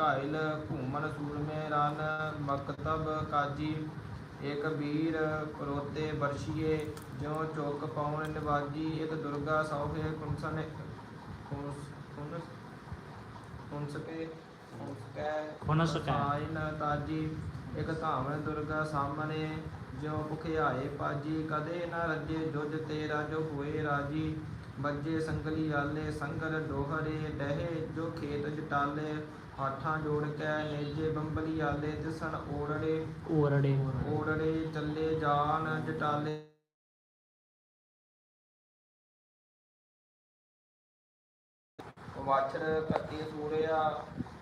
ਘਾਇਲ ਘੂਮਨ ਸੂਰਮੇ ਰਨ ਮਕਤਬ ਕਾਜੀ ਇਕ ਵੀਰ ਕਰੋਤੇ ਬਰਸ਼ੀਏ ਜਿਉ ਚੁੱਕ ਪਾਉਣ ਨਿਵਾਜੀ ਇਕ ਦੁਰਗਾ ਸੌਫੇ ਕੁੰਸਨ ਕੁੰਸ ਕੁੰਸ। ਆਇਨ ਤਾਜੀ ਇਕ ਧਾਵਨ ਦੁਰਗਾ ਸਾਹਮਣੇ ਜਿਉ ਭੁਖਿਆਏ ਪਾਜੀ ਕਦੇ ਨ ਰੱਜੇ ਜੁਜ ਤੇਰਾ ਜੋ ਹੋਏ ਰਾਜੀ ਬੱਜੇ ਸੰਗਲੀ ਆਲੇ ਸੰਗਲ ਡੋਹਰੇ ਡਹਿ ਜੋ ਖੇਤ ਜਟਾਲੇ ਹਾਥਾਂ ਜੋੜ ਕੇ ਨੇਜੇ ਬੰਬਲੀ ਆਲੇ ਤਿਸਣ ਓੜੜੇ ਓਰੜੇ। ਓੜੜੇ ਚੱਲੇ ਜਾਨ ਜਟਾਲੇ। ਵਾਛਰ ਕੱਤੀ ਸੂਰਿਆ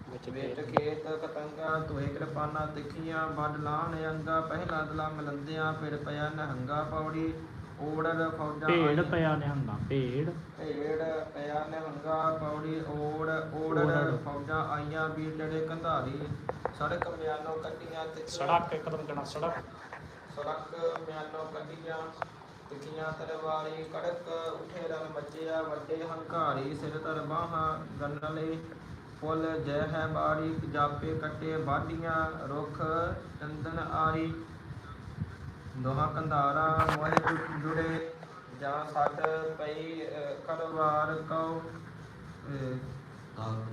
ਵਿੱਚ ਵਿੱਚ ਖੇਤ ਕਤੰਗਾ ਤੋਏ ਕਿਰਪਾਨਾ ਤਿੱਖੀਆਂ ਵੱਡ ਲਾਣ ਅੰਗਾ ਪਹਿਲਾ ਦਲਾ ਮਲੰਦਿਆਂ ਫਿਰ ਪਿਆ ਨਹੰਗਾ ਪੌੜੀ। ਓੜੜ ਫੌਜਾਂ ਭੇੜ ਪਿਆ ਨਿਹੰਗਾ ਭੇੜ ਭੇੜ ਪਿਆ ਨਹੰਗਾ ਪੌੜੀ ਓੜ ਓੜੜ। ਫੌਜਾਂ ਆਈਆਂ ਵੀਰ ਲੜੇ ਕੰਧਾਰੀ। ਸੜਕ ਮਿਆਨੋ ਕੱਟੀਆਂ ਤਿੱਖੀਆਂ ਸੜਕ ਇੱਕਦਮ ਕਹਣਾ ਸੜਕ? ਸੜਕ ਮਿਆਨੋ ਕੱਢੀਆਂ ਤਿੱਖੀਆਂ ਤਲਵਾਰੀ ਕੜਕ ਉਠੇ ਰਨ ਮੱਚਿਆ ਵੱਡੇ ਹੰਕਾਰੀ ਸਿਰ ਧਰ ਬਾਹਾਂ ਗੰਨਲੇ। ਫੁੱਲ ਜੈ ਹੈ ਬਾੜੀ ਜਾਪੇ ਕੱਟੇ ਬਾਡੀਆਂ ਰੁੱਖ ਚੰਦਨ ਆਰੀ। ਦੋਹਾਂ ਕੰਧਾਰਾ ਮੋਹਿ ਜੁੜੇ ਜਾਂ ਸੱਟ ਪਈ ਅ, ਕਰਵਾਰ ਕਉ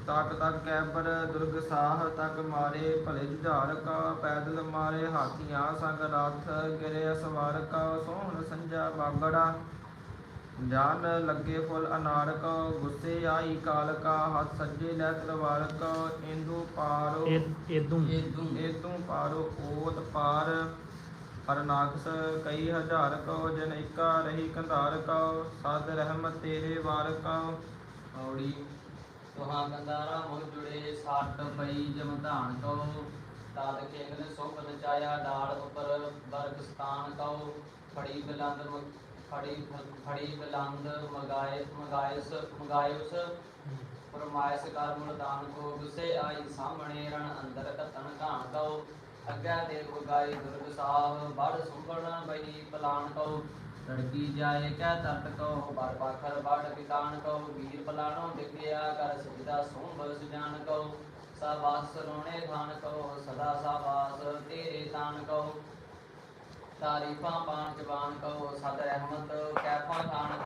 ਤੱਕ ਤੱਕ ਕੈਬਰ ਦੁਰਗ ਸਾਹ ਤੱਕ ਮਾਰੇ ਭਲੇ ਜੁਝਾਰ ਕਾ ਪੈਦਲ ਮਾਰੇ ਹਾਥੀਆਂ ਸੰਗ ਰਥ ਗਿਰੇ ਸਵਾਰ ਕਾ ਸੋਹਣ ਸੰਜਾ ਬਾਗੜਾ। ਜਾਨ ਲੱਗੇ ਫੁੱਲ ਅਨਾਰ ਕਾ ਗੁੱਸੇ ਆਈ ਕਾਲ ਕਾ ਹੱਥ ਸੱਜੇ ਲੈ ਤਲਵਾਰ ਕਾ ਇੰਦੂ ਪਾਰੋ ਇਦੋਂ ਇਤੋਂ ਪਾਰੋ ਓਤ ਪਾਰ। ਹਰਨਾਕਸ ਕਈ ਹਜ਼ਾਰ ਕੋ ਜਨ ਇਕਾ ਰਹੀ ਕੰਧਾਰ ਕੋ ਸਦ ਰਹਿਮਤ ਤੇਰੇ ਵਾਰ ਕੋ ਔੜੀ ਤੁਹਾਂ ਕੰਦਾਰਾ ਮੁਖ ਜੁੜੇ ਸੱਟ ਪਈ ਜਮਧਾਨ ਕੋ ਤਾਦ ਕੇਗਨ ਸੁਖ ਨਚਾਇਆ ਡਾਲ ਉਪਰ ਬਰਗ ਸਤਾਨ ਕੋ ਫੜੀ ਬਲੰਦ ਮ- ਫੜੀ ਫੜੀ ਬਲੰਦ ਮਗਾਏ, ਮਗਾਇਸ ਮਗਾਇਸ ਫਰਮਾਇਸ ਕਰ ਮੁਲਤਾਨ ਕੋ, ਗੁੱਸੇ ਆਈ ਸਾਹਮਣੇ, ਰਣ ਅੰਦਰ ਕਤਨ ਘਾਣ ਕੋ ਅੱਗੇ ਦੇ ਗੁਗਾਈ ਦੁਰਗ ਸਾਹ ਬੜ ਸੁੰਭਣ ਬਈ ਪਲਾਨ ਕੋ ਲੜਕੀ ਜਾਏ ਕਹਿ ਤਰਤ ਕੋ ਬਰ ਪਾਖਰ ਬੜ ਵਿਕਾਨ ਕੋ ਵੀਰ ਪਲਾਣੋ ਦਿਖਿਆ ਕਰ ਸਿਜਦਾ ਸੋਂਭ ਸੁਜਾਨ ਕੋ ਸਾਬਾਸ ਰੋਣੇ ਥਾਨ ਕੋ ਸਦਾ ਸਾਬਾਸ ਤੇਰੇ ਤਾਨ ਕੋ ਤਾਰੀਫਾਂ ਪਾਣ ਜਵਾਨ ਕੋ ਸਦ ਰਹਿਮਤ ਕੈਫਾਂ ਥਾਨ